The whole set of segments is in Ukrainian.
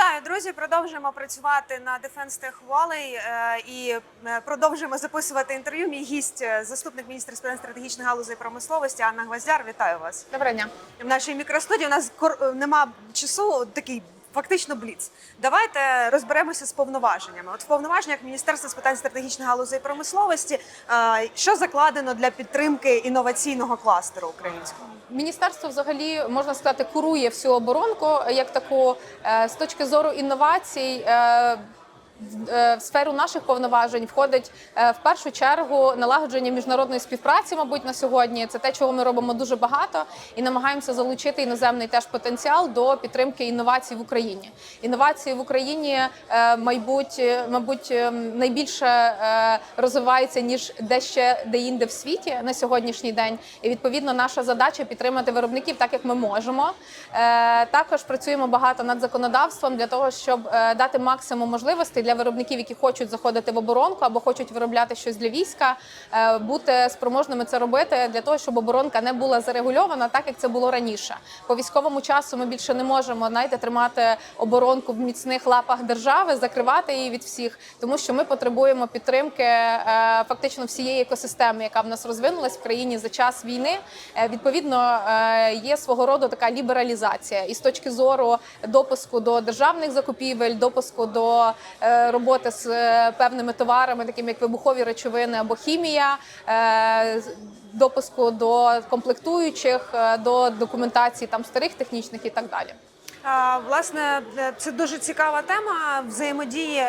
Вітаю, друзі! Продовжуємо працювати на Defense Tech Valley е, і е, продовжуємо записувати інтерв'ю. Мій гість, е, заступник міністра з питань стратегічних галузей промисловості Анна Гвоздяр. Вітаю вас Доброго дня. в нашій мікростудії. У нас кор- е, нема часу. Такий фактично бліц. Давайте розберемося з повноваженнями. От в повноваженнях Міністерства з питань стратегічних галузей промисловості е, що закладено для підтримки інноваційного кластеру українського. Міністерство взагалі можна сказати курує всю оборонку як таку Е, з точки зору інновацій. Е, в- сферу наших повноважень входить е, в першу чергу налагодження міжнародної співпраці, мабуть, на сьогодні. Це те, чого ми робимо дуже багато, і намагаємося залучити іноземний теж потенціал до підтримки інновацій в Україні. Інновації в Україні, е, мабуть, е, мабуть, найбільше розвиваються ніж де ще де інде в світі на сьогоднішній день. І відповідно наша задача підтримати виробників так, як ми можемо. Також працюємо багато над законодавством для того, щоб дати максимум можливостей для виробників, які хочуть заходити в оборонку або хочуть виробляти щось для війська, е, бути спроможними це робити для того, щоб оборонка не була зарегульована, так як це було раніше. По військовому часу ми більше не можемо знаєте, тримати оборонку в міцних лапах держави, закривати її від всіх, тому що ми потребуємо підтримки е, фактично всієї екосистеми, яка в нас розвинулась в країні за час війни. Е, Відповідно, є свого роду така лібералізація і з точки зору допуску до державних закупівель, допуску до роботи з е, певними товарами, такими як вибухові речовини або хімія. е, Допуску до комплектуючих, е, до документації там старих технічних і так далі. Власне, це дуже цікава тема взаємодії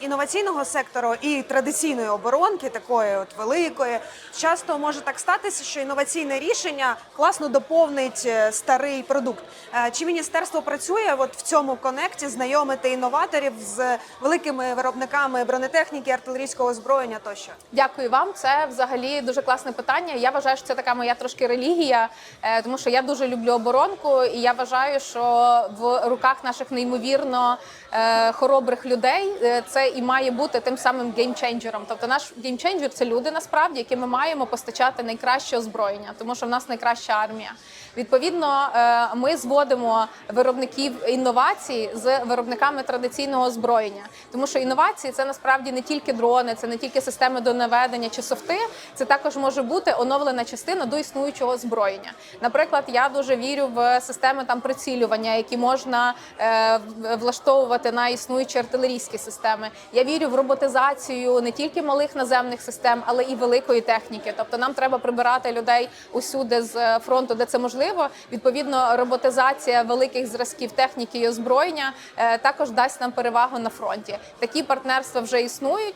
інноваційного сектору і традиційної оборонки, такої от великої. Часто може так статися, що інноваційне рішення класно доповнить е, старий продукт. Е, Чи міністерство працює от в цьому конекті знайомити інноваторів з великими виробниками бронетехніки, артилерійського озброєння тощо? Дякую вам. Це взагалі дуже класне питання. Я вважаю, що це така моя трошки релігія, е, тому що я дуже люблю оборонку, і я вважаю, що в руках наших неймовірно е, хоробрих людей е, це і має бути тим самим геймченджером. Тобто наш геймченджер це люди насправді, які ми маємо постачати найкраще озброєння, тому що в нас найкраща армія. Відповідно, е, ми зводимо виробників інновацій з виробниками традиційного озброєння, тому що інновації це насправді не тільки дрони, це не тільки системи до наведення чи софти. Це також може бути оновлена частина до існуючого озброєння. Наприклад, я дуже вірю в системи там прицілювання, які можна е, влаштовувати на існуючі артилерійські системи. Я вірю в роботизацію не тільки малих наземних систем, але і великої техніки. Тобто нам треба прибирати людей усюди з е, фронту, де це можливо. Відповідно, роботизація великих зразків техніки і озброєння е, також дасть нам перевагу на фронті. Такі партнерства вже існують.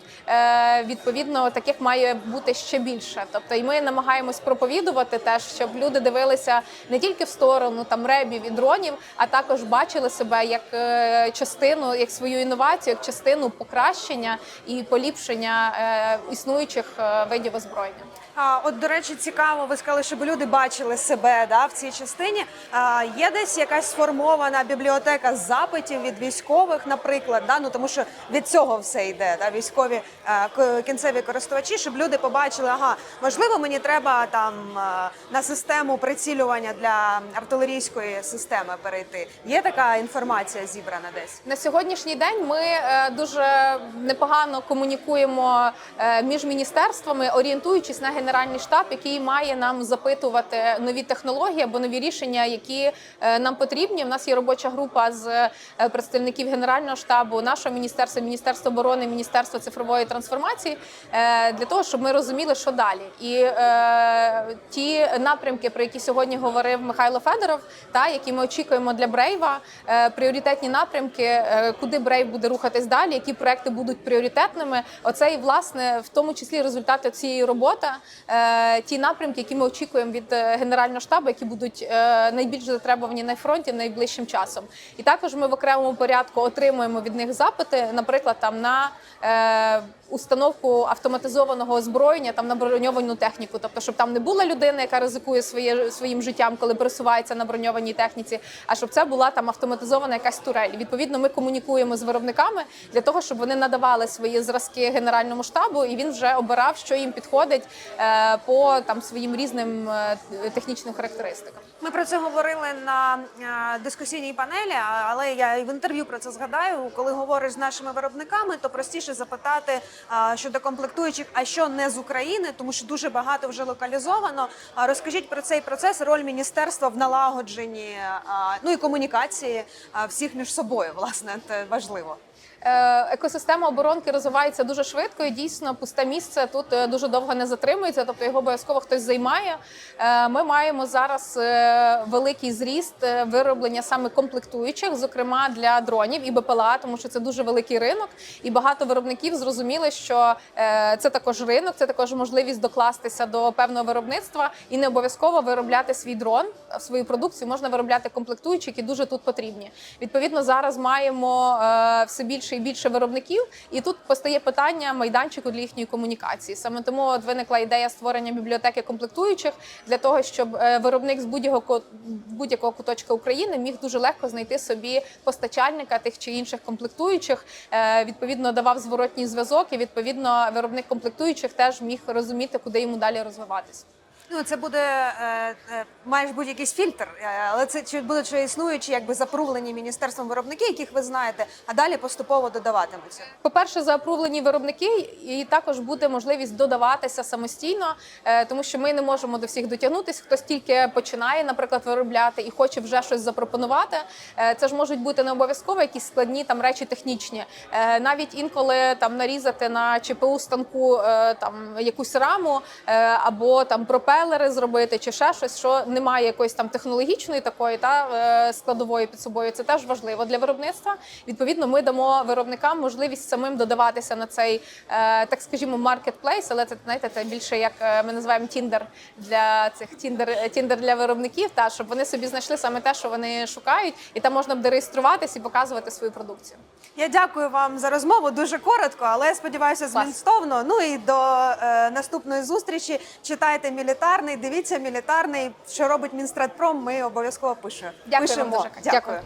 Відповідно, таких має бути ще більше. Тобто, і ми намагаємось проповідувати теж, щоб люди дивилися не тільки в сторону там ребів і дронів, а також бачили себе як е, частину, як свою інновацію, як частину покращення і поліпшення е, існуючих е, видів озброєння. А, от, до речі, цікаво, ви сказали, щоб люди бачили себе да, в цій частині. А, є десь якась сформована бібліотека запитів від військових, наприклад, да? ну, тому що від цього все йде. Да? Військові а, кінцеві користувачі, щоб люди побачили, ага, можливо, мені треба там на систему прицілювання для артилерійської системи перейти. Є така інформація зібрана десь? На сьогоднішній день ми е, дуже непогано комунікуємо е, між міністерствами, орієнтуючись на генеральний штаб, який має нам запитувати нові технології або нові рішення, які е, нам потрібні. У нас є робоча група з представників генерального штабу, нашого міністерства, міністерства оборони, міністерства цифрової трансформації для того, щоб ми розуміли, що далі. І ті напрямки, про які сьогодні говорив Михайло Федоров, та які ми очікуємо для Брейва, е, пріоритетні напрямки, е, куди Брейв буде рухатись далі, які проекти будуть пріоритетними. Оце і власне в тому числі результати цієї роботи, е, ті напрямки, які ми очікуємо від генерального штабу, які будуть найбільш затребувані на фронті найближчим часом. І також ми в окремому порядку отримуємо від них запити, наприклад, там на установку автоматизованого озброєння там на броньовану техніку, тобто, щоб там не була людина, яка ризикує своє своїм життям, коли пересувається на броньованій техніці, а щоб це була там автоматизована якась турель. Відповідно, ми комунікуємо з виробниками для того, щоб вони надавали свої зразки генеральному штабу, і він вже обирав, що їм підходить е, по там своїм різним е, технічним характеристикам. Ми про це говорили на е, дискусійній панелі, але я і в інтерв'ю про це згадаю. Коли говориш з нашими виробниками, то простіше запитати щодо комплектуючих, а що не з України, тому що дуже багато вже локалізовано. Розкажіть про цей процес, роль міністерства в налагодженні ну і комунікації всіх між собою. Власне, це важливо. Е, Екосистема оборонки розвивається дуже швидко, і дійсно пусте місце тут е, дуже довго не затримується, тобто його обов'язково хтось займає. Е, Ми маємо зараз великий зріст вироблення саме комплектуючих, зокрема для дронів і БПЛА, тому що це дуже великий ринок, і багато виробників зрозуміли, що це також ринок, це також можливість докластися до певного виробництва і не обов'язково виробляти свій дрон, свою продукцію можна виробляти комплектуючі, які дуже тут потрібні. Відповідно, зараз маємо все більше і більше виробників, і тут постає питання майданчику для їхньої комунікації. Саме тому от виникла ідея створення бібліотеки комплектуючих для того, щоб е, виробник з будь-якого ко- будь-якого куточка України міг дуже легко знайти собі постачальника тих чи інших комплектуючих. Е, Відповідно, давав зворотній зв'язок, і відповідно виробник комплектуючих теж міг розуміти, куди йому далі розвиватися. Ну, це буде е, е, бути якийсь фільтр, е, але це чи будуть ще існуючі, якби запрувлені міністерством виробники, яких ви знаєте, а далі поступово додаватимуться. По-перше, заапрувлені виробники, і також буде можливість додаватися самостійно, тому що ми не можемо до всіх дотягнутися. Хтось тільки починає, наприклад, виробляти і хоче вже щось запропонувати. Це ж можуть бути не обов'язково якісь складні там речі технічні. Навіть інколи там нарізати на ЧПУ станку там якусь раму або там пропелери зробити, чи ще щось, що немає якоїсь там технологічної такої та е, складової під собою. Це теж важливо для виробництва. Відповідно, ми дамо виробникам можливість самим додаватися на цей, е, так скажімо, маркетплейс, але це знаєте, це більше як е, ми називаємо тіндер для цих тіндер, тіндер для виробників, та щоб вони собі знайшли саме те, що вони шукають, і там можна буде реєструватись і показувати свою продукцію. Я дякую вам за розмову. Дуже коротко, але сподіваюся, Клас. змістовно. Ну і до е, наступної зустрічі. Читайте мілітарний, дивіться мілітарний. Що робить Мінстратпром, Ми обов'язково пишемо. Дякую. Дякую.